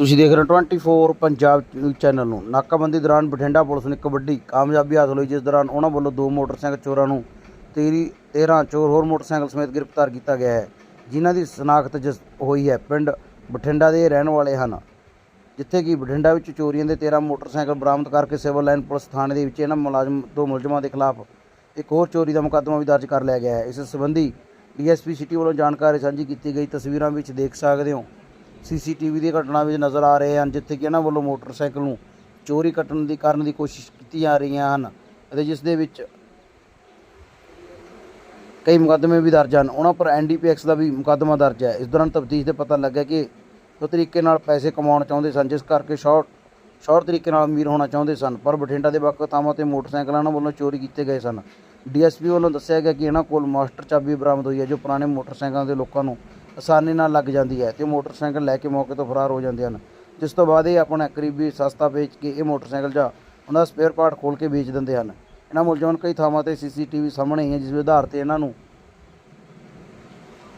ਤੁਸੀਂ ਦੇਖ ਰਹੇ ਹੋ 24 ਪੰਜਾਬ ਨਿਊਜ਼ ਚੈਨਲ ਨੂੰ। ਨਾਕਾਬੰਦੀ ਦੌਰਾਨ ਬਠਿੰਡਾ ਪੁਲਿਸ ਨੂੰ ਇੱਕ ਵੱਡੀ ਕਾਮਯਾਬੀ ਹਾਸਲ ਹੋਈ, ਜਿਸ ਦੌਰਾਨ ਉਹਨਾਂ ਵੱਲੋਂ ਦੋ ਮੋਟਰਸਾਈਕਲ ਚੋਰਾਂ ਨੂੰ ਤੇਰੀ 13 ਚੋਰ ਹੋਰ ਮੋਟਰਸਾਈਕਲ ਸਮੇਤ ਗ੍ਰਿਫਤਾਰ ਕੀਤਾ ਗਿਆ ਹੈ, ਜਿਨ੍ਹਾਂ ਦੀ ਸ਼ਨਾਖਤ ਜਿਸ ਹੋਈ ਹੈ, ਪਿੰਡ ਬਠਿੰਡਾ ਦੇ ਰਹਿਣ ਵਾਲੇ ਹਨ। ਜਿੱਥੇ ਕਿ ਬਠਿੰਡਾ ਵਿੱਚ ਚੋਰੀਆਂ ਦੇ 13 ਮੋਟਰਸਾਈਕਲ ਬਰਾਮਦ ਕਰਕੇ ਸਿਵਲ ਲਾਈਨ ਪੁਲਿਸ ਥਾਣੇ ਦੇ ਵਿੱਚ ਇਹਨਾਂ ਮੁਲਾਜ਼ਮ, ਦੋ ਮੁਲਜ਼ਮਾਂ ਦੇ ਖਿਲਾਫ ਇੱਕ ਹੋਰ ਚੋਰੀ ਦਾ ਮੁਕੱਦਮਾ ਵੀ ਦਰਜ ਕਰ ਲਿਆ ਗਿਆ ਹੈ। ਇਸ ਸੰਬੰਧੀ ਡੀਐਸਪੀ ਸਿਟੀ ਵੱਲੋਂ ਜਾਣਕਾਰੀ ਸਾਂਝੀ ਕੀਤੀ ਗਈ ਤਸਵੀਰਾਂ ਵਿੱਚ ਦੇਖ ਸਕਦੇ ਹੋ। ਸੀਸੀਟੀਵੀ ਦੀ ਘਟਨਾ ਵਿੱਚ ਨਜ਼ਰ ਆ ਰਹੇ ਹਨ, ਜਿੱਥੇ ਕਿ ਇਹਨਾਂ ਵੱਲੋਂ ਮੋਟਰਸਾਈਕਲ ਨੂੰ ਚੋਰੀ ਕੱਟਣ ਦੀ ਕਰਨ ਦੀ ਕੋਸ਼ਿਸ਼ ਕੀਤੀ ਜਾ ਰਹੀਆਂ ਹਨ ਅਤੇ ਜਿਸ ਦੇ ਵਿੱਚ ਕਈ ਮੁਕੱਦਮੇ ਵੀ ਦਰਜ ਹਨ। ਉਹਨਾਂ ਪਰ ਐਨਡੀਪੀਐਕਸ ਦਾ ਵੀ ਮੁਕੱਦਮਾ ਦਰਜ ਹੈ। ਇਸ ਦੌਰਾਨ ਤਫਤੀਸ਼ ਦੇ ਪਤਾ ਲੱਗਿਆ ਕਿ ਉਹ ਤਰੀਕੇ ਨਾਲ ਪੈਸੇ ਕਮਾਉਣ ਚਾਹੁੰਦੇ ਸਨ, ਜਿਸ ਕਰਕੇ ਸ਼ਾਰਟ ਸ਼ਾਰਟ ਤਰੀਕੇ ਨਾਲ ਅਮੀਰ ਹੋਣਾ ਚਾਹੁੰਦੇ ਸਨ, ਪਰ ਬਠਿੰਡਾ ਦੇ ਵੱਖ ਥਾਵਾਂ ਤੇ ਮੋਟਰਸਾਈਕਲਾਂ ਉਹਨਾਂ ਵੱਲੋਂ ਚੋਰੀ ਕੀਤੇ ਗਏ ਸਨ। ਡੀਐਸਪੀ ਵੱਲੋਂ ਦੱਸਿਆ ਗਿਆ ਕਿ ਇਹਨਾਂ ਕੋਲ ਮਾਸਟਰ ਚਾਬੀ ਬਰਾਮਦ ਹੋਈ ਹੈ, ਜੋ ਪੁਰਾਣੇ ਮੋਟਰਸਾਈਕਲਾਂ ਦੇ ਲੋਕਾਂ ਨੂੰ ਆਸਾਨੀ ਨਾਲ ਲੱਗ ਜਾਂਦੀ ਹੈ ਤੇ ਮੋਟਰਸਾਈਕਲ ਲੈ ਕੇ ਮੌਕੇ ਤੋਂ ਫਰਾਰ ਹੋ ਜਾਂਦੇ ਹਨ। ਜਿਸ ਤੋਂ ਬਾਅਦ ਇਹ ਆਪਣਾ ਕਰੀਬੀ ਸਸਤਾ ਵੇਚ ਕੇ ਇਹ ਮੋਟਰਸਾਈਕਲ ਜਾਂ ਉਹਨਾਂ ਦਾ ਸਪੇਅਰ ਪਾਰਟ ਖੋਲ ਕੇ ਵੇਚ ਦਿੰਦੇ ਹਨ। ਇਹਨਾਂ ਮੁਲਜ਼ਮਾਂ ਨੂੰ ਕਈ ਥਾਵਾਂ ਤੇ ਸੀਸੀਟੀਵੀ ਸਾਹਮਣੇ ਆਈ ਹੈ ਜਿਸ ਦੇ ਆਧਾਰ ਤੇ ਇਹਨਾਂ ਨੂੰ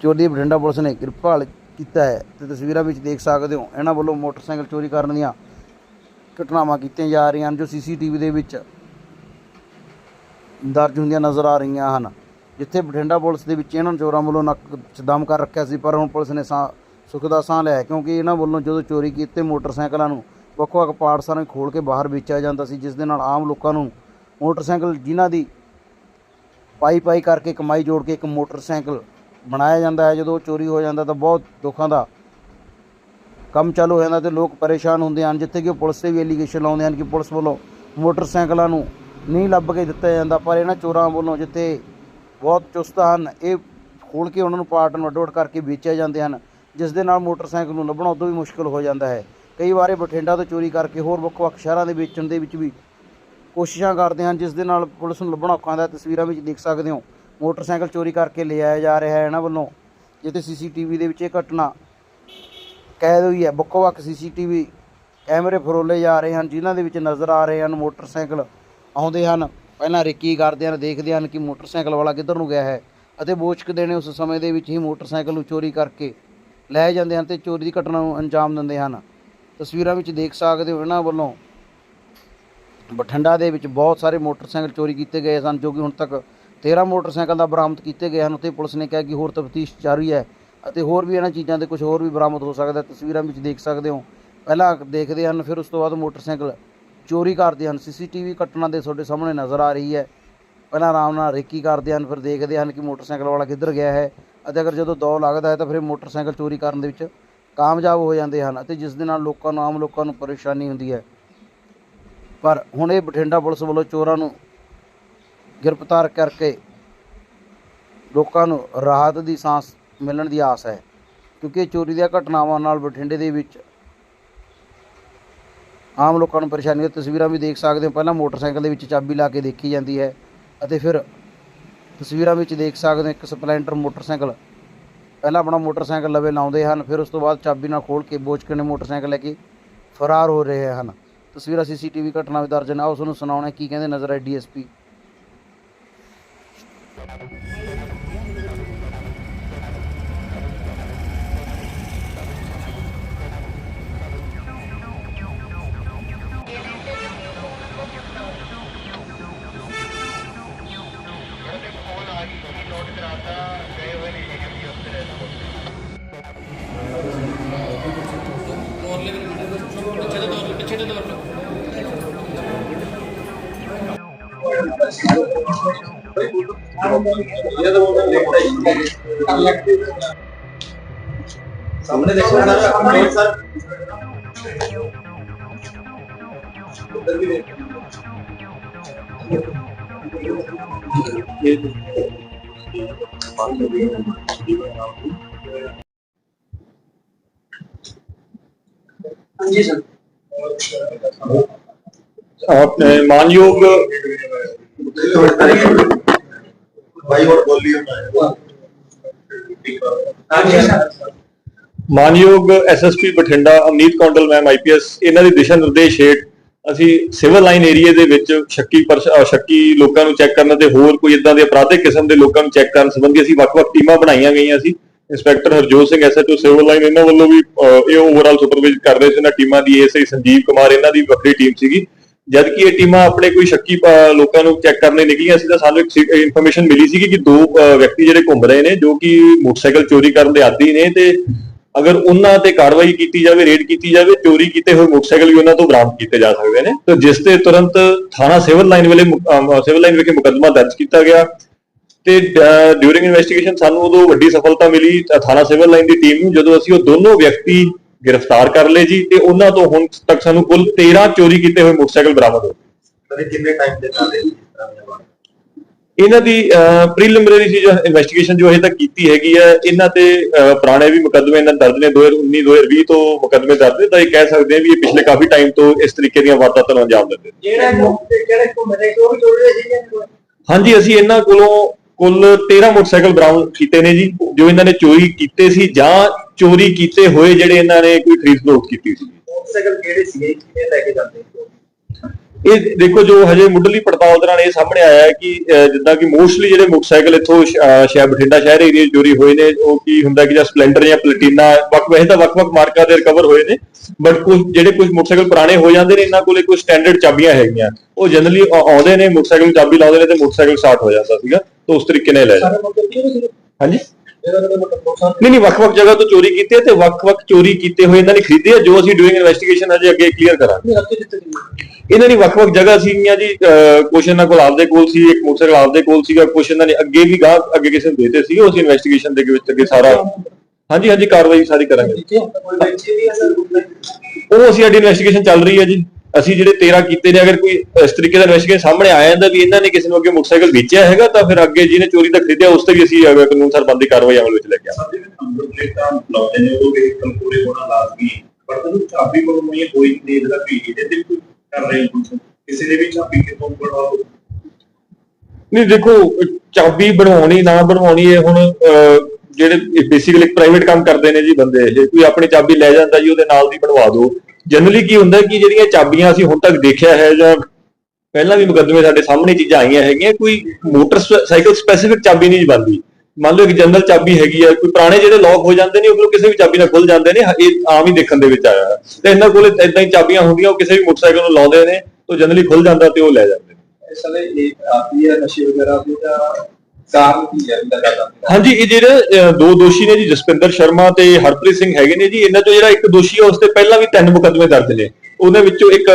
ਚੋਰੀ ਬਠਿੰਡਾ ਪੁਲਿਸ ਨੇ ਗ੍ਰਿਫਤਾਰ ਕੀਤਾ ਹੈ। ਤੇ ਤਸਵੀਰਾਂ ਵਿੱਚ ਦੇਖ ਸਕਦੇ ਹੋ, ਇਹਨਾਂ ਵੱਲੋਂ ਮੋਟਰਸਾਈਕਲ ਚੋਰੀ ਕਰਨ ਦੀਆਂ ਘਟਨਾਵਾਂ ਕੀਤੀਆਂ ਜਾ ਰਹੀਆਂ ਹਨ, ਜੋ ਸੀਸੀਟੀਵੀ ਦੇ ਵਿੱਚ ਦਰਜ ਹੁੰਦੀਆਂ ਨਜ਼ਰ ਆ ਰਹੀਆਂ ਹਨ। ਜਿੱਥੇ ਬਠਿੰਡਾ ਪੁਲਿਸ ਦੇ ਵਿੱਚ ਇਹਨਾਂ ਚੋਰਾਂ ਵੱਲੋਂ ਨੱਕ 'ਚ ਦਮ ਕਰ ਰੱਖਿਆ ਸੀ, ਪਰ ਹੁਣ ਪੁਲਿਸ ਨੇ ਸਾਹ ਸੁੱਖ ਦਾ ਸਾਹ ਲਿਆ ਕਿਉਂਕਿ ਇਹਨਾਂ ਵੱਲੋਂ ਜਦੋਂ ਚੋਰੀ ਕੀਤੇ ਮੋਟਰਸਾਈਕਲਾਂ ਨੂੰ ਵੱਖ-ਵੱਖ ਪਾਰਟਸਾਂ ਨੂੰ ਖੋਲ ਕੇ ਬਾਹਰ ਵੇਚਿਆ ਜਾਂਦਾ ਸੀ, ਜਿਸ ਦੇ ਨਾਲ ਆਮ ਲੋਕਾਂ ਨੂੰ ਮੋਟਰਸਾਈਕਲ ਜਿਨ੍ਹਾਂ ਦੀ ਪਾਈ ਪਾਈ ਕਰਕੇ ਕਮਾਈ ਜੋੜ ਕੇ ਇੱਕ ਮੋਟਰਸਾਈਕਲ ਬਣਾਇਆ ਜਾਂਦਾ ਹੈ, ਜਦੋਂ ਉਹ ਚੋਰੀ ਹੋ ਜਾਂਦਾ ਤਾਂ ਬਹੁਤ ਦੁੱਖਾਂ ਦਾ ਕੰਮ ਚਾਲੂ ਹੋ ਜਾਂਦਾ ਤੇ ਲੋਕ ਪਰੇਸ਼ਾਨ ਹੁੰਦੇ ਹਨ, ਜਿੱਥੇ ਕਿ ਉਹ ਪੁਲਿਸ ਤੇ ਵੀ ਐਲੀਗੇਸ਼ਨ ਲਾਉਂਦੇ ਹਨ ਕਿ ਪੁਲਿਸ ਵੱਲੋਂ ਮੋਟਰਸਾਈਕਲਾਂ ਨੂੰ ਨਹੀਂ ਲੱਭ ਕੇ ਦਿੱਤਾ ਜਾਂਦਾ, ਪਰ ਇਹਨਾਂ ਚੋਰਾਂ ਵੱਲੋਂ ਜਿੱਥੇ ਬਹੁਤ ਚੁਸਤ ਹਨ। ਇਹ ਖੋਲ ਕੇ ਉਹਨਾਂ ਨੂੰ ਪਾਰਟ ਨੂੰ ਅੱਡੋ ਅੱਡ ਕਰਕੇ ਵੇਚਿਆ ਜਾਂਦੇ ਹਨ, ਜਿਸ ਦੇ ਨਾਲ ਮੋਟਰਸਾਈਕਲ ਨੂੰ ਲੱਭਣਾ ਉਦੋਂ ਵੀ ਮੁਸ਼ਕਲ ਹੋ ਜਾਂਦਾ ਹੈ। ਕਈ ਵਾਰੇ ਬਠਿੰਡਾ ਤੋਂ ਚੋਰੀ ਕਰਕੇ ਹੋਰ ਵੱਖ-ਵੱਖ ਸ਼ਹਿਰਾਂ ਦੇ ਵੇਚਣ ਦੇ ਵਿੱਚ ਵੀ ਕੋਸ਼ਿਸ਼ਾਂ ਕਰਦੇ ਹਨ, ਜਿਸ ਦੇ ਨਾਲ ਪੁਲਿਸ ਨੂੰ ਲੱਭਣਾ ਔਖਾ ਹੁੰਦਾ ਤਸਵੀਰਾਂ ਵਿੱਚ ਦੇਖ ਸਕਦੇ ਹੋ, ਮੋਟਰਸਾਈਕਲ ਚੋਰੀ ਕਰਕੇ ਲਿਆਇਆ ਜਾ ਰਿਹਾ ਹੈ ਇਹਨਾਂ ਵੱਲੋਂ। ਜਿੱਥੇ ਸੀਸੀਟੀਵੀ ਦੇ ਵਿੱਚ ਇਹ ਘਟਨਾ ਕੈਦ ਹੋਈ ਹੈ ਵੱਖੋ ਵੱਖ ਸੀਸੀਟੀਵੀ ਕੈਮਰੇ ਫਰੋਲੇ ਜਾ ਰਹੇ ਹਨ, ਜਿਨ੍ਹਾਂ ਦੇ ਵਿੱਚ ਨਜ਼ਰ ਆ ਰਹੇ ਹਨ ਮੋਟਰਸਾਈਕਲ ਆਉਂਦੇ ਹਨ। ਪਹਿਲਾਂ ਰੇਕੀ ਕਰਦੇ ਹਨ, ਦੇਖਦੇ ਹਨ ਕਿ ਮੋਟਰਸਾਈਕਲ ਵਾਲਾ ਕਿੱਧਰ ਨੂੰ ਗਿਆ ਹੈ ਅਤੇ ਬੋਚਕ ਦੇਣੇ ਉਸ ਸਮੇਂ ਦੇ ਵਿੱਚ ਹੀ ਮੋਟਰਸਾਈਕਲ ਨੂੰ ਚੋਰੀ ਕਰਕੇ ਲੈ ਜਾਂਦੇ ਹਨ ਤੇ ਚੋਰੀ ਦੀ ਘਟਨਾ ਨੂੰ ਅੰਜਾਮ ਦਿੰਦੇ ਹਨ। ਤਸਵੀਰਾਂ ਵਿੱਚ ਦੇਖ ਸਕਦੇ ਹੋ ਇਹਨਾਂ ਵੱਲੋਂ ਬਠਿੰਡਾ ਦੇ ਵਿੱਚ ਬਹੁਤ ਸਾਰੇ ਮੋਟਰਸਾਈਕਲ ਚੋਰੀ ਕੀਤੇ ਗਏ ਸਨ, ਜੋ ਕਿ ਹੁਣ ਤੱਕ 13 ਮੋਟਰਸਾਈਕਲ ਦਾ ਬਰਾਮਦ ਕੀਤੇ ਗਏ ਹਨ। ਉੱਥੇ ਪੁਲਿਸ ਨੇ ਕਿਹਾ ਕਿ ਹੋਰ ਤਫਤੀਸ਼ ਜਾਰੀ ਹੈ ਅਤੇ ਹੋਰ ਵੀ ਇਹਨਾਂ ਚੀਜ਼ਾਂ ਦੇ ਕੁਝ ਹੋਰ ਵੀ ਬਰਾਮਦ ਹੋ ਸਕਦਾ ਤਸਵੀਰਾਂ ਵਿੱਚ ਦੇਖ ਸਕਦੇ ਹੋ, ਪਹਿਲਾਂ ਦੇਖਦੇ ਹਨ, ਫਿਰ ਉਸ ਤੋਂ ਬਾਅਦ ਮੋਟਰਸਾਈਕਲ ਚੋਰੀ ਕਰਦੇ ਹਨ। ਸੀਸੀਟੀਵੀ ਘਟਨਾ ਦੇ ਤੁਹਾਡੇ ਸਾਹਮਣੇ ਨਜ਼ਰ ਆ ਰਹੀ ਹੈ। ਪਹਿਲਾਂ ਆਰਾਮ ਨਾਲ ਰੇਕੀ ਕਰਦੇ ਹਨ, ਫਿਰ ਦੇਖਦੇ ਹਨ ਕਿ ਮੋਟਰਸਾਈਕਲ ਵਾਲਾ ਕਿੱਧਰ ਗਿਆ ਹੈ ਅਤੇ ਅਗਰ ਜਦੋਂ ਦੌ ਲੱਗਦਾ ਹੈ ਤਾਂ ਫਿਰ ਮੋਟਰਸਾਈਕਲ ਚੋਰੀ ਕਰਨ ਦੇ ਵਿੱਚ ਕਾਮਯਾਬ ਹੋ ਜਾਂਦੇ ਹਨ ਅਤੇ ਜਿਸ ਦੇ ਨਾਲ ਲੋਕਾਂ ਨੂੰ, ਆਮ ਲੋਕਾਂ ਨੂੰ ਪਰੇਸ਼ਾਨੀ ਹੁੰਦੀ ਹੈ। ਪਰ ਹੁਣ ਇਹ ਬਠਿੰਡਾ ਪੁਲਿਸ ਵੱਲੋਂ ਚੋਰਾਂ ਨੂੰ ਗ੍ਰਿਫਤਾਰ ਕਰਕੇ ਲੋਕਾਂ ਨੂੰ ਰਾਹਤ ਦੀ ਸਾਂਸ ਮਿਲਣ ਦੀ ਆਸ ਹੈ, ਕਿਉਂਕਿ ਚੋਰੀ ਦੀਆਂ ਘਟਨਾਵਾਂ ਨਾਲ ਬਠਿੰਡੇ ਦੇ ਵਿੱਚ ਆਮ ਲੋਕਾਂ ਨੂੰ ਪਰੇਸ਼ਾਨੀ ਦੀਆਂ ਤਸਵੀਰਾਂ ਵੀ ਦੇਖ ਸਕਦੇ ਹੋ। ਪਹਿਲਾਂ ਮੋਟਰਸਾਈਕਲ ਦੇ ਵਿੱਚ ਚਾਬੀ ਲਾ ਕੇ ਦੇਖੀ ਜਾਂਦੀ ਹੈ ਅਤੇ ਫਿਰ ਤਸਵੀਰਾਂ ਵਿੱਚ ਦੇਖ ਸਕਦੇ ਹੋ ਇੱਕ ਸਪਲੈਂਡਰ ਮੋਟਰਸਾਈਕਲ। ਪਹਿਲਾਂ ਆਪਣਾ ਮੋਟਰਸਾਈਕਲ ਲਵੇ ਲਾਉਂਦੇ ਹਨ, ਫਿਰ ਉਸ ਤੋਂ ਬਾਅਦ ਚਾਬੀ ਨਾਲ ਖੋਲ ਕੇ ਬੋਚ ਨੇ ਮੋਟਰਸਾਈਕਲ ਲੈ ਕੇ ਫਰਾਰ ਹੋ ਰਹੇ ਹਨ। ਤਸਵੀਰਾਂ ਸੀਸੀਟੀਵੀ ਘਟਨਾ ਵੀ ਦਰਜ ਨੇ ਆਓ ਤੁਹਾਨੂੰ ਸੁਣਾਉਣਾ ਕੀ ਕਹਿੰਦੇ ਨਜ਼ਰ ਆਏ ਡੀਐਸਪੀ? ਸਾਹਮਣੇ ਦੇਖੋ ਨਾ ਆਪਣੇ ਸਰ ਉਧਰ ਵੀ ਦੇਖ ਹਾਂਜੀ ਸਰ। ਮਾਨਯੋਗ ਭਾਈ ਹੋਰ ਬੋਲੀ ਮਾਨਯੋਗ SSP Bathinda Amneet Kondal ma'am IPS ਇਹਨਾਂ ਦੇ ਦਿਸ਼ਾ ਨਿਰਦੇਸ਼ ਹੇਠ ਅਸੀਂ ਸਿਵਲ ਲਾਈਨ ਏਰੀਆ ਦੇ ਵਿੱਚ ਸ਼ੱਕੀ ਸ਼ੱਕੀ ਲੋਕਾਂ ਨੂੰ ਚੈੱਕ ਕਰਨ ਤੇ ਹੋਰ ਕੋਈ ਇਦਾਂ ਦੇ ਅਪਰਾਧਿਕ ਕਿਸਮ ਦੇ ਲੋਕਾਂ ਨੂੰ ਚੈੱਕ ਕਰਨ ਸੰਬੰਧੀ ਅਸੀਂ ਵੱਖ-ਵੱਖ ਟੀਮਾਂ ਬਣਾਈਆਂ ਗਈਆਂ ਸੀ। Inspector Harjot Singh SHO civil line ਇਹਨਾਂ ਵੱਲੋਂ ਵੀ ਇਹ ਓਵਰਆਲ ਸੁਪਰਵਾਈਜ਼ ਕਰ ਰਹੇ ਸੀ। ਇਹਨਾਂ ਟੀਮਾਂ ਦੀ ਐਸਆਈ ਸੰਜੀਵ ਕੁਮਾਰ ਇਹਨਾਂ ਦੀ ਵੱਖਰੀ ਟੀਮ ਸੀਗੀ। ਜਦ ਕਿ ਇਹ ਟੀਮਾਂ ਆਪਣੇ ਕੋਈ ਸ਼ੱਕੀ ਲੋਕਾਂ ਨੂੰ ਚੈੱਕ ਕਰਨੇ ਨਿਕਲੀਆਂ ਸੀ ਤਾਂ ਸਾਨੂੰ ਇੱਕ ਇਨਫੋਰਮੇਸ਼ਨ ਮਿਲੀ ਸੀ ਕਿ ਦੋ ਵਿਅਕਤੀ ਜਿਹੜੇ ਘੁੰਮ ਰਹੇ ਨੇ, ਜੋ ਕਿ ਮੋਟਰਸਾਈਕਲ ਚੋਰੀ ਕਰਨ ਦੇ ਆਦੀ ਨੇ ਤੇ ਅਗਰ ਉਹਨਾਂ ਤੇ ਕਾਰਵਾਈ ਕੀਤੀ ਜਾਵੇ ਰੇਡ ਕੀਤੀ ਜਾਵੇ, ਚੋਰੀ ਕੀਤੇ ਹੋਏ ਮੋਟਰਸਾਈਕਲ ਵੀ ਉਹਨਾਂ ਤੋਂ ਬਰਾਮਦ ਕੀਤੇ ਜਾ ਸਕਦੇ ਨੇ। ਤੇ ਜਿਸ ਤੇ ਤੁਰੰਤ ਥਾਣਾ ਸਿਵਲ ਲਾਈਨ ਵੇਲੇ ਸਿਵਲ ਲਾਈਨ ਵਿਖੇ ਮੁਕੱਦਮਾ ਦਰਜ ਕੀਤਾ ਗਿਆ ਤੇ ਡਿਊਰਿੰਗ ਇਨਵੈਸਟੀਗੇਸ਼ਨ ਸਾਨੂੰ ਉਦੋਂ ਵੱਡੀ ਸਫਲਤਾ ਮਿਲੀ ਥਾਣਾ ਸਿਵਲ ਲਾਈਨ ਦੀ ਟੀਮ ਨੂੰ, ਜਦੋਂ ਅਸੀਂ ਉਹ ਦੋਨੋਂ ਵਿਅਕਤੀ ਗ੍ਰਿਫਤਾਰ ਕਰ ਲਏ ਜੀ ਤੇ ਉਹਨਾਂ ਤੋਂ ਹੁਣ ਤੱਕ ਸਾਨੂੰ ਕੁੱਲ 13 ਚੋਰੀ ਕੀਤੇ ਹੋਏ ਮੋਟਰਸਾਈਕਲ ਬਰਾਮਦ ਹੋਏ ਸਰ ਕਿੰਨੇ ਟਾਈਮ ਦੇ ਨਾਲ? ਇਹਨਾਂ ਦੀ ਪ੍ਰੀਲਿਮਿਨਰੀ ਸੀ ਜੋ ਇਨਵੈਸਟੀਗੇਸ਼ਨ ਜੋ ਅਜੇ ਤੱਕ ਕੀਤੀ ਹੈਗੀ ਹੈ ਇਹਨਾਂ ਤੇ ਪੁਰਾਣੇ ਵੀ ਮੁਕੱਦਮੇ ਇਹਨਾਂ ਦਰਜ ਨੇ 2019 2020 ਤੋਂ ਮੁਕੱਦਮੇ ਦਰਜ ਨੇ ਤਾਂ ਇਹ ਕਹਿ ਸਕਦੇ ਹਾਂ ਵੀ ਇਹ ਪਿਛਲੇ ਕਾਫੀ ਟਾਈਮ ਤੋਂ ਇਸ ਤਰੀਕੇ ਦੀਆਂ ਵਾਰਦਾਤਾਂ ਨੂੰ ਅੰਜਾਮ ਦਿੰਦੇ ਜਿਹੜੇ ਸੀ ਉਹ ਵੀ ਚੋਰੀ ਦੇ ਸੀਗੇ ਹਾਂਜੀ ਅਸੀਂ ਇਹਨਾਂ ਕੋਲੋਂ ਕੁੱਲ 13 ਮੋਟਰਸਾਈਕਲ ਬਰਾਮਦ ਕੀਤੇ ਨੇ ਜੀ ਜੋ ਇਹਨਾਂ ਨੇ ਚੋਰੀ ਕੀਤੇ ਸੀ ਜਾਂ ਚੋਰੀ ਕੀਤੇ ਹੋਏ ਜਿਹੜੇ ਇਹਨਾਂ ਨੇ ਕੋਈ ਖਰੀਦ ਫਰੋਖਤ ਕੀਤੀ ਸੀ। ਮੋਟਰਸਾਈਕਲ ਕਿਹੜੇ ਸੀਗੇ? ਕਿਵੇਂ ਲੈ ਕੇ ਜਾਂਦੇ? ਇਹ ਦੇਖੋ ਜੋ ਹਜੇ ਮੁੱਢਲੀ ਪੜਤਾਲ ਦੌਰਾਨ ਇਹ ਸਾਹਮਣੇ ਆਇਆ ਹੈ ਕਿ ਜਿੱਦਾਂ ਕਿ ਮੋਸਟਲੀ ਜਿਹੜੇ ਮੋਟਰਸਾਈਕਲ ਇੱਥੋਂ ਸ਼- ਅਹ, ਸ਼ਾਇਦ ਬਠਿੰਡਾ ਸ਼ਹਿਰ ਏਰੀਆ ਚੋਰੀ ਹੋਏ ਨੇ ਉਹ ਕੀ ਹੁੰਦਾ ਕਿ ਜਾਂ ਸਪਲੈਂਡਰ ਜਾਂ ਪਲੈਟੀਨਾ ਵੱਖ ਵੈਸੇ ਤਾਂ ਵੱਖ-ਵੱਖ ਮਾਰਕਾਂ ਦੇ ਰਿਕਵਰ ਹੋਏ ਨੇ ਬਟ ਕੁਝ ਜਿਹੜੇ ਕੁਝ ਮੋਟਰਸਾਈਕਲ ਪੁਰਾਣੇ ਹੋ ਜਾਂਦੇ ਨੇ ਇਹਨਾਂ ਕੋਲੇ ਕੁਝ ਸਟੈਂਡਰਡ ਚਾਬੀਆਂ ਹੈਗੀਆਂ। ਉਹ ਜਨਰਲੀ ਆਉਂਦੇ ਨੇ ਮੋਟਰਸਾਈਕਲ ਚਾਬੀ ਲਾਉਂਦੇ ਨੇ ਤੇ ਮੋਟਰਸਾਈਕਲ ਸਟਾਰਟ ਹੋ ਜਾਂਦਾ ਸੀਗਾ। ਤਾਂ ਉਸ ਤਰੀਕੇ ਨਾਲ ਲੈ ਜਾਂਦੇ ਹਾਂਜੀ? ਨਹੀਂ ਨਹੀਂ ਵੱਖ-ਵੱਖ ਜਗ੍ਹਾ ਤੋਂ ਚੋਰੀ ਕੀਤੇ ਤੇ ਵੱਖ-ਵੱਖ ਚੋਰੀ ਕੀਤੇ ਹੋਏ ਇਹਨਾਂ ਨੇ ਖਰੀਦੇ ਆ ਜੋ ਅਸੀਂ ਡੂਇੰਗ ਇਨਵੈਸਟੀਗੇਸ਼ਨ ਹਜੇ ਅੱਗੇ ਕਲੀਅਰ ਕਰਾਂਗੇ। ਇਹਨਾਂ ਦੀ ਵੱਖ-ਵੱਖ ਜਗ੍ਹਾ ਸੀਗੀਆਂ ਜੀ। ਅਹ ਕੁਛ ਇਹਨਾਂ ਕੋਲ ਆਪਦੇ ਕੋਲ ਸੀ ਇੱਕ ਮੋਟਰਸਾਈਕਲ ਆਪਦੇ ਕੋਲ ਸੀਗਾ। ਕੁਛ ਇਹਨਾਂ ਨੇ ਅੱਗੇ ਵੀ ਗਾਹ ਅੱਗੇ ਕਿਸੇ ਨੂੰ ਦੇਤੇ ਸੀਗੇ। ਉਸ ਇਨਵੈਸਟੀਗੇਸ਼ਨ ਦੇ ਵਿੱਚ ਅੱਗੇ ਸਾਰਾ ਹਾਂਜੀ ਹਾਂਜੀ ਕਾਰਵਾਈ ਸਾਰੀ ਕਰਾਂਗੇ। ਉਹ ਅਸੀਂ ਸਾਡੀ ਇਨਵੈਸਟੀਗੇਸ਼ਨ ਚੱਲ ਰਹੀ ਹੈ ਜੀ। ਅਸੀਂ ਜਿਹੜੇ 13 ਕੀਤੇ ਨੇ ਅਗਰ ਕੋਈ ਇਸ ਤਰੀਕੇ ਦਾ ਇਨਵੈਸਟੀਗੇਸ਼ਨ ਸਾਹਮਣੇ ਆ ਜਾਂਦਾ ਵੀ ਇਹਨਾਂ ਨੇ ਕਿਸੇ ਨੂੰ ਅੱਗੇ ਮੋਟਰਸਾਈਕਲ ਵੇਚਿਆ ਹੈਗਾ ਤਾਂ ਫਿਰ ਅੱਗੇ ਜਿਹਨੇ ਚੋਰੀ ਦਾ ਖਰੀਦਿਆ ਉਸ ਤੇ ਵੀ ਅਸੀਂ ਕਾਨੂੰਨ ਸਰ ਬੰਦੀ ਕਾਰਵਾਈ ਅਮਲ ਵਿੱਚ ਲੈ ਕੇ ਆਵਾਂਗੇ। ਨੰਬਰ ਪਲੇਟਾਂ ਲਾਉਂਦੇ ਨੇ ਉਹ ਵਹੀਕਲ ਪੂਰੇ ਹੋਣਾ ਲਾਜ਼ਮੀ ਹੈ। ਪਰ ਜਦੋਂ ਚਾਬੀ ਬਣਾਉਣੀ ਹੈ ਕੋਈ ਨਹੀਂ ਇਹਦਾ ਵੀ ਇਹਦੇ ਤੇ ਕੋਈ ਕਰ ਰਹੇ ਕੁਝ ਕਿਸੇ ਦੇ ਵੀ ਚਾਬੀ ਕਿਤੋਂ ਬਣਾਓ ਨਹੀਂ ਦੇਖੋ ਚਾਬੀ ਬਣਵਾਉਣੀ ਨਾ ਬਣਵਾਉਣੀ ਇਹ ਹੁਣ ਜਿਹੜੇ ਬੇਸਿਕਲੀ ਪ੍ਰਾਈਵੇਟ ਕੰਮ ਕਰਦੇ ਨੇ ਜੀ ਬੰਦੇ। ਇਹ ਕੋਈ ਆਪਣੀ ਚਾਬੀ ਲੈ ਜਾਂਦਾ ਜੀ ਉਹਦੇ ਨਾਲ ਦੀ ਬਣਵਾ ਦਿਓ। ਜਨਰਲੀ ਕੀ ਹੁੰਦਾ ਕਿ ਜਿਹੜੀਆਂ ਚਾਬੀਆਂ ਅਸੀਂ ਹੁਣ ਤੱਕ ਦੇਖਿਆ ਹੈ ਜਾਂ ਪਹਿਲਾਂ ਵੀ ਮੁਕੱਦਮੇ ਸਾਡੇ ਸਾਹਮਣੇ ਚੀਜ਼ਾਂ ਆਈਆਂ ਹੈਗੀਆਂ, ਕੋਈ ਮੋਟਰਸਾਈਕਲ ਸਪੈਸੀਫਿਕ ਚਾਬੀ ਨਹੀਂ ਬਣਦੀ। ਮੰਨ ਲਓ ਇੱਕ ਜਨਰਲ ਚਾਬੀ ਹੈਗੀ ਆ, ਕੋਈ ਪੁਰਾਣੇ ਜਿਹੜੇ ਲੌਕ ਹੋ ਜਾਂਦੇ ਨੇ, ਉਹ ਕਿਸੇ ਵੀ ਚਾਬੀ ਨਾਲ ਖੁੱਲ ਜਾਂਦੇ ਨੇ, ਇਹ ਆਮ ਹੀ ਦੇਖਣ ਦੇ ਵਿੱਚ ਆਇਆ ਤੇ ਇਹਨਾਂ ਕੋਲ ਇਦਾਂ ਹੀ ਚਾਬੀਆਂ ਹੁੰਦੀਆਂ, ਉਹ ਕਿਸੇ ਵੀ ਮੋਟਰਸਾਈਕਲ ਨੂੰ ਲਾਉਂਦੇ ਨੇ ਤਾਂ ਜਨਰਲੀ ਖੁੱਲ ਜਾਂਦਾ ਤੇ ਉਹ ਲੈ ਜਾਂਦੇ ਨੇ। ਇਸ ਵੇਲੇ ਇਹ ਆਤੀ ਹੈ ਨਸ਼ੇ ਵਗੈਰਾ ਦੀ ਤਾਂ ਕਾਰਨ ਕੀ ਹੈ ਇਹਦਾ ਜ਼ਿਆਦਾ ਹਾਂਜੀ ਇਹ ਜਿਹੜੇ ਅਹ, ਦੋ ਦੋਸ਼ੀ ਨੇ ਜੀ ਜਸਪਿੰਦਰ ਸ਼ਰਮਾ ਤੇ ਹਰਪ੍ਰੀਤ ਸਿੰਘ ਹੈਗੇ ਨੇ ਜੀ ਇਹਨਾਂ ਚੋਂ ਜਿਹੜਾ ਇੱਕ ਦੋਸ਼ੀ ਹੈ ਉਸ ਤੇ ਪਹਿਲਾਂ ਵੀ ਤਿੰਨ ਮੁਕੱਦਮੇ ਦਰਜ ਨੇ। ਉਹਦੇ ਵਿੱਚੋਂ ਇੱਕ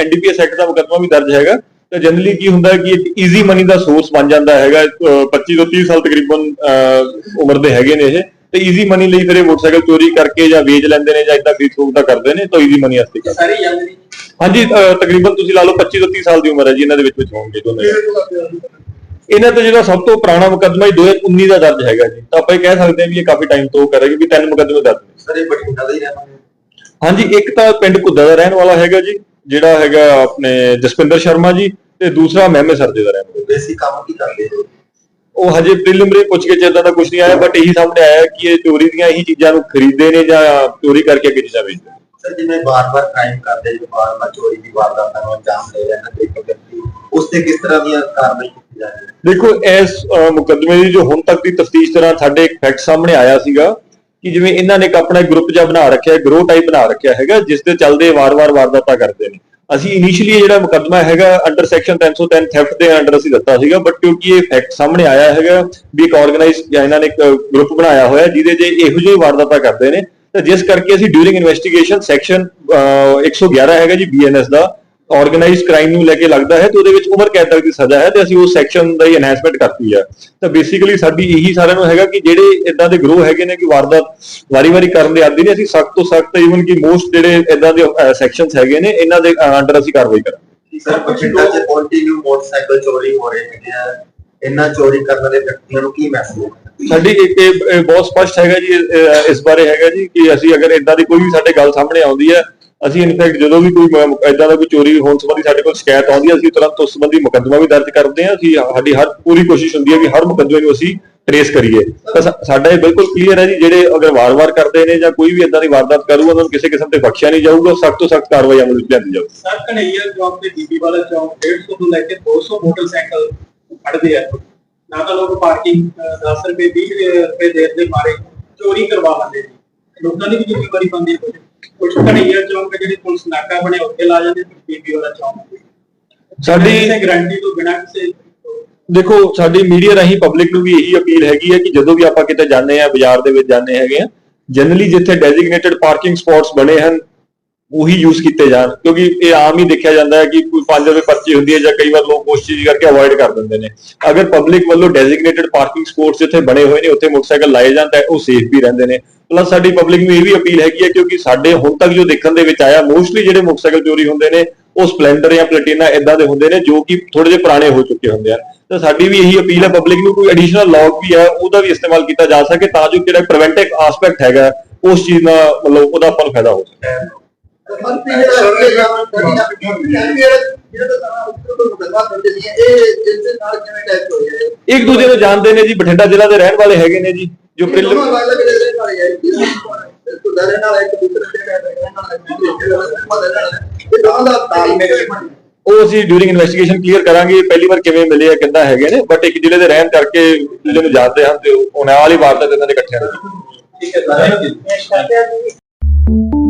ਐਨਡੀਪੀਐਸ ਐਕਟ ਦਾ ਮੁਕੱਦਮਾ ਵੀ ਦਰਜ ਹੈਗਾ। ਤੇ ਜਨਰਲੀ ਕੀ ਹੁੰਦਾ ਹੈ ਕਿ ਇੱਕ ਈਜ਼ੀ ਮਨੀ ਦਾ ਸੋਰਸ ਬਣ ਜਾਂਦਾ ਹੈਗਾ ਅਹ, 25 ਤੋਂ 30 ਸਾਲ ਤਕਰੀਬਨ ਅਹ, ਉਮਰ ਦੇ ਹੈਗੇ ਨੇ ਇਹ। ਤੇ ਈਜ਼ੀ ਮਨੀ ਲਈ ਫਿਰ ਇਹ ਮੋਟਰਸਾਈਕਲ ਚੋਰੀ ਕਰਕੇ ਜਾਂ ਵੇਚ ਲੈਂਦੇ ਨੇ ਜਾਂ ਇਦਾਂ ਖਰੀਦ ਫਰੋਖਤ ਦਾ ਕਰਦੇ ਨੇ ਤਾਂ ਈਜ਼ੀ ਮਨੀ ਵਾਸਤੇ ਕਰਦੇ ਸਾਰੀ ਜਾਂਦੀ ਹਾਂਜੀ ਅਹ, ਤਕਰੀਬਨ ਤੁਸੀਂ ਲਾ ਲਓ 25 ਤੋਂ 30 ਸਾਲ ਦੀ ਉਮਰ ਹੈ ਜੀ ਇਹਨਾਂ ਦੇ ਵਿੱਚ ਵਿੱਚ ਹੋਣਗੇ ਦੋਨੇ। ਇਹਨਾਂ ਤੇ ਜਿਹੜਾ ਸਭ ਤੋਂ ਪੁਰਾਣਾ ਮੁਕੱਦਮਾ ਹੀ 2019 ਦਾ ਦਰਜ ਹੈਗਾ ਜੀ। ਤਾਂ ਆਪਾਂ ਇਹ ਕਹਿ ਸਕਦੇ ਹਾਂ ਵੀ ਇਹ ਕਾਫੀ ਟਾਈਮ ਤੋਂ ਕਰੇਗੀ ਵੀ ਤਿੰਨ ਮੁਕੱਦਮੇ ਦਰਜ ਨੇ। ਸਾਰੇ ਬਠਿੰਡਾ ਦਾ ਹੀ ਰਹਿਣਾ ਹਾਂਜੀ ਇੱਕ ਤਾਂ ਪਿੰਡ ਘੁੱਦਾ ਦਾ ਰਹਿਣ ਵਾਲਾ ਹੈਗਾ ਜੀ ਜਿਹੜਾ ਹੈਗਾ ਆਪਣੇ ਜਸਪਿੰਦਰ ਸ਼ਰਮਾ ਜੀ ਤੇ ਦੂਸਰਾ ਮਹਿਮੇ ਸਰਦੇ ਦਾ ਰਹਿਣ ਵਾਲਾ। ਬੇਸਿਕ ਕੰਮ ਕੀ ਕਰਦੇ ਹੋ ਉਹ ਹਜੇ ਪ੍ਰੀਲਿਮਿਨਰੀ ਪੁੱਛ ਕੇ ਇਦਾਂ ਦਾ ਕੁਝ ਨਹੀਂ ਆਇਆ ਬਟ ਇਹੀ ਸਾਹਮਣੇ ਆਇਆ ਕਿ ਇਹ ਚੋਰੀ ਦੀਆਂ ਇਹੀ ਚੀਜ਼ਾਂ ਨੂੰ ਖਰੀਦਦੇ ਨੇ ਜਾਂ ਚੋਰੀ ਕਰਕੇ ਅੱਗੇ ਚੀਜ਼ਾਂ ਵੇਚਦੇ ਨੇ। ਸਰ ਜਿਵੇਂ ਬਾਰ-ਬਾਰ ਕ੍ਰਾਈਮ ਕਰਦੇ ਜਿਵੇਂ ਬਾਰ-ਬਾਰ ਚੋਰੀ ਦੀ ਵਾਰਦਾਤਾਂ ਨੂੰ ਅੰਜਾਮ ਦੇ ਰਹੇ ਨੇ ਤੇ ਉਸ ਤੇ ਕਿਸ ਤਰ੍ਹਾਂ ਦੀਆਂ ਕਾਰਵਾਈ ਰਹੀ ਦੇਖੋ, ਇਸ ਮੁਕੱਦਮੇ ਦੀ ਜੋ ਹੁਣ ਤੱਕ ਦੀ ਤਫਤੀਸ਼ ਦੌਰਾਨ ਸਾਡੇ ਇੱਕ ਫੈਕਟ ਸਾਹਮਣੇ ਆਇਆ ਸੀਗਾ ਕਿ ਜਿਵੇਂ ਇਹਨਾਂ ਨੇ ਇੱਕ ਆਪਣਾ ਗਰੁੱਪ ਜਿਹਾ ਬਣਾ ਰੱਖਿਆ ਹੈ ਗਰੋ ਟਾਈਪ ਬਣਾ ਰੱਖਿਆ ਹੈਗਾ, ਜਿਸ ਦੇ ਚੱਲਦੇ ਵਾਰ-ਵਾਰ ਵਾਰਦਾਤਾਂ ਕਰਦੇ ਨੇ। ਅਸੀਂ ਇਨੀਸ਼ੀਅਲੀ ਜਿਹੜਾ ਮੁਕੱਦਮਾ ਹੈਗਾ ਅੰਡਰ ਸੈਕਸ਼ਨ 310 ਥੈਫਟ ਦੇ ਅੰਡਰ ਅਸੀਂ ਦਿੱਤਾ ਸੀਗਾ ਬਟ ਕਿਉਂਕਿ ਇਹ ਫੈਕਟ ਸਾਹਮਣੇ ਆਇਆ ਹੈਗਾ ਵੀ ਇੱਕ ਆਰਗੇਨਾਈਜ਼ ਜਾਂ ਇਹਨਾਂ ਨੇ ਇੱਕ ਗਰੁੱਪ ਬਣਾਇਆ ਹੋਇਆ, ਜਿਹਦੇ 'ਚ ਇਹੋ ਜਿਹੀ ਵਾਰਦਾਤਾਂ ਕਰਦੇ ਨੇ। ਤਾਂ ਜਿਸ ਕਰਕੇ ਅਸੀਂ ਡਿਊਰਿੰਗ ਇਨਵੈਸਟੀਗੇਸ਼ਨ ਸੈਕਸ਼ਨ 111 ਹੈਗਾ ਜੀ ਬੀਐਨਐਸ ਦਾ ਆਰਗੇਨਾਈਜ਼ਡ ਕ੍ਰਾਈਮ ਨੂੰ ਲੈ ਕੇ ਲੱਗਦਾ ਹੈ ਤੇ ਉਹਦੇ ਵਿੱਚ ਉਮਰ ਕੈਦ ਤੱਕ ਦੀ ਸਜ਼ਾ ਹੈ ਤੇ ਅਸੀਂ ਉਸ ਸੈਕਸ਼ਨ ਦਾ ਹੀ ਐਨਹਾਂਸਮੈਂਟ ਕਰਤੀ ਹੈ। ਤਾਂ ਬੇਸਿਕਲੀ ਸਾਡੀ ਇਹੀ ਸਾਰਿਆਂ ਨੂੰ ਹੈਗਾ ਕਿ ਜਿਹੜੇ ਇਦਾਂ ਦੇ ਗਰੋਹ ਹੈਗੇ ਨੇ ਕਿ ਵਾਰਦਾਤ ਵਾਰੀ-ਵਾਰੀ ਕਰਨ ਦੇ ਆਦੀ ਨੇ ਅਸੀਂ ਸਖਤ ਤੋਂ ਸਖਤ ਈਵਨ ਕਿ ਮੋਸਟ ਜਿਹੜੇ ਇਦਾਂ ਦੇ ਸੈਕਸ਼ਨਸ ਹੈਗੇ ਨੇ ਇਹਨਾਂ ਦੇ ਅੰਡਰ ਅਸੀਂ ਕਾਰਵਾਈ ਕਰਾਂਗੇ। ਸਰ ਬਠਿੰਡਾ 'ਚ ਕੰਟੀਨਿਊ ਮੋਟਰਸਾਈਕਲ ਚੋਰੀ ਹੋ ਰਹੇ ਹੈਗੇ ਆ। ਇਹਨਾਂ ਚੋਰੀ ਕਰਨ ਵਾਲੇ ਵਿਅਕਤੀਆਂ ਨੂੰ ਕੀ ਮੈਸੇਜ ਸਾਡੀ ਇੱਕ ਬਹੁਤ ਸਪਸ਼ਟ ਹੈਗਾ ਜੀ ਇਸ ਬਾਰੇ ਹੈਗਾ ਜੀ ਕਿ ਅਸੀਂ ਅਗਰ ਇਦਾਂ ਦੀ ਕੋਈ ਵੀ ਸਾਡੇ ਗੱਲ ਸਾਹਮਣੇ ਆਉਂਦੀ ਹੈ ਅਸੀਂ ਇਨਫੈਕਟ ਜਦੋਂ ਵੀ ਕੋਈ ਇਦਾਂ ਦਾ ਕੋਈ ਚੋਰੀ ਹੋਣ ਸੰਬੰਧੀ ਸਾਡੇ ਕੋਲ ਸ਼ਿਕਾਇਤ ਆਉਂਦੀ ਹੈ, ਅਸੀਂ ਤੁਰੰਤ ਉਸ ਸੰਬੰਧੀ ਮੁਕੱਦਮਾ ਵੀ ਦਰਜ ਕਰਦੇ ਹਾਂ, ਅਸੀਂ ਸਾਡੀ ਹਰ ਪੂਰੀ ਕੋਸ਼ਿਸ਼ ਹੁੰਦੀ ਹੈ ਕਿ ਹਰ ਮੁਕੱਦਮੇ ਨੂੰ ਅਸੀਂ ਟ੍ਰੇਸ ਕਰੀਏ। ਤਾਂ ਸਾ- ਸਾਡਾ ਇਹ ਬਿਲਕੁਲ ਕਲੀਅਰ ਹੈ ਜੀ, ਜਿਹੜੇ ਅਗਰ ਵਾਰ-ਵਾਰ ਕਰਦੇ ਨੇ ਜਾਂ ਕੋਈ ਵੀ ਇਦਾਂ ਦੀ ਵਾਰਦਾਤ ਕਰੂਗਾ, ਉਹਨਾਂ ਨੂੰ ਕਿਸੇ ਕਿਸਮ ਤੇ ਬਖਸ਼ਿਆ ਨਹੀਂ ਜਾਊਗਾ ਸਖਤ ਤੋਂ ਸਖਤ ਕਾਰਵਾਈ ਅਮਲ ਵਿੱਚ ਲਿਆਂਦੀ ਜਾਊਗੀ। ਸਰ, ਕਨਈਆ ਚੌਕ ਤੇ ਬੀਬੀ ਵਾਲਾ ਚੌਕ 150 ਤੋਂ ਲੈ ਕੇ 200 ਮੋਟਰਸਾਈਕਲ ਖੜਦੇ ਆ। ਨਾ ਤਾਂ ਲੋਕ ਪਾਰਕਿੰਗ 10 ਰੁਪਏ 20 ਰੁਪਏ ਦੇਣ ਦੇ ਮਾਰੇ, ਚੋਰੀ ਕਰਵਾ ਲੈਂਦੇ ਸੀ ਲੋਕਾਂ ਦੀ ਵੀ ਜ਼ਿੰਮੇਵਾਰੀ ਬਣਦੀ ਹੈ। ਕੁਝ ਘੜੀਆ ਚੌਂਕ ਜਿਹੜੇ ਪੁਲਿਸ ਨਾਕਾ ਬਣੇ ਉੱਥੇ ਲਾ ਜਾਂਦੇ ਕੁਝ ਬੀਬੀ ਵਾਲਾ ਚੌਂਕ। ਸਾਡੀ ਕਿਸੇ ਗਾਰੰਟੀ ਤੋਂ ਬਿਨਾਂ ਕਿਸੇ ਦੇਖੋ ਸਾਡੀ ਮੀਡੀਆ ਰਾਹੀਂ ਪਬਲਿਕ ਨੂੰ ਵੀ ਇਹੀ ਅਪੀਲ ਹੈਗੀ ਹੈ ਕਿ ਜਦੋਂ ਵੀ ਆਪਾਂ ਕਿਤੇ ਜਾਂਦੇ ਆ ਬਾਜ਼ਾਰ ਦੇ ਵਿੱਚ ਜਾਂਦੇ ਹੈਗੇ ਆ ਜਨਰਲੀ ਜਿੱਥੇ ਡੈਜ਼ਿਗਨੇਟਡ ਪਾਰਕਿੰਗ ਸਪੌਟਸ ਬਣੇ ਹਨ ਉਹੀ ਯੂਜ਼ ਕੀਤੇ ਜਾਣ, ਕਿਉਂਕਿ ਇਹ ਆਮ ਹੀ ਦੇਖਿਆ ਜਾਂਦਾ ਹੈ ਕਿ ਕੋਈ 5 ਰੁਪਏ ਪਰਚੀ ਹੁੰਦੀ ਹੈ ਜਾਂ ਕਈ ਵਾਰ ਲੋਕ ਉਸ ਚੀਜ਼ ਕਰਕੇ ਅਵੋਇਡ ਕਰ ਦਿੰਦੇ ਨੇ। ਅਗਰ ਪਬਲਿਕ ਵੱਲੋਂ ਡੈਜ਼ਿਗਨੇਟਡ ਪਾਰਕਿੰਗ ਸਪੌਟਸ ਜਿੱਥੇ ਬਣੇ ਹੋਏ ਨੇ, ਉੱਥੇ ਮੋਟਰਸਾਈਕਲ ਲਾਏ ਜਾਣ, ਤਾਂ ਉਹ ਸੇਫ ਵੀ ਰਹਿੰਦੇ ਨੇ। ਪਲੱਸ ਸਾਡੀ ਪਬਲਿਕ ਨੂੰ ਇਹ ਵੀ ਅਪੀਲ ਹੈਗੀ ਹੈ ਕਿਉਂਕਿ ਸਾਡੇ ਹੁਣ ਤੱਕ ਜੋ ਦੇਖਣ ਦੇ ਵਿੱਚ ਆਇਆ ਮੋਸਟਲੀ ਜਿਹੜੇ ਮੋਟਰਸਾਈਕਲ ਚੋਰੀ ਹੁੰਦੇ ਨੇ, ਉਹ ਸਪਲੈਂਡਰ ਜਾਂ ਪਲੈਟੀਨਾ ਇਦਾਂ ਦੇ ਹੁੰਦੇ ਨੇ, ਜੋ ਕਿ ਥੋੜੇ ਜਿਹੇ ਪੁਰਾਣੇ ਹੋ ਚੁੱਕੇ ਹੁੰਦੇ ਆ। ਤਾਂ ਸਾਡੀ ਵੀ ਇਹੀ ਅਪੀਲ ਹੈ ਪਬਲਿਕ ਨੂੰ ਕੋਈ ਐਡੀਸ਼ਨਲ ਲੌਗ ਵੀ ਹੈ, ਉਹਦਾ ਵੀ ਇਸਤੇਮਾਲ ਕੀਤਾ ਜਾ ਸਕੇ ਤਾਂ ਜੋ ਜਿਹੜਾ ਪ੍ਰੀਵੈਂਟਿਵ ਆਸਪੈਕਟ ਹੈਗਾ, ਉਸ ਚੀਜ਼ ਦਾ ਮਤਲਬ ਉਹਦਾ ਆਪਾਂ ਨੂੰ ਫਾਇਦਾ ਹੋ ਸਕੇ। ਮੰਤਰੀ ਜਿਹੜਾ ਨਾ ਇੱਕ ਦੂਜੇ ਨੂੰ ਜਾਣਦੇ ਨੇ ਜੀ ਬਠਿੰਡਾ ਜ਼ਿਲ੍ਹਾ ਦੇ ਰਹਿਣ ਵਾਲੇ ਹੈਗੇ ਨੇ ਜੀ ਜੋ ਪ੍ਰਿਲ? ਉਹ ਅਸੀਂ ਡਿਊਰਿੰਗ ਇਨਵੈਸਟੀਗੇਸ਼ਨ ਕਲੀਅਰ ਕਰਾਂਗੇ ਪਹਿਲੀ ਵਾਰ ਕਿਵੇਂ ਮਿਲੇ ਆ ਕਿੱਦਾਂ ਹੈਗੇ ਨੇ ਬਟ ਇੱਕ ਜ਼ਿਲ੍ਹੇ ਦੇ ਰਹਿਣ ਕਰਕੇ ਜ਼ਿਲ੍ਹੇ ਨੂੰ ਜਾਣਦੇ ਹਨ ਤੇ ਉਹਨਾਂ ਵਾਲੀ ਵਾਰਤਾ ਤੇ ਇਹਨਾਂ ਦੇ ਇਕੱਠੇ ਰਹਿੰਦੇ ਠੀਕ ਹੈ ਸਾਰੇ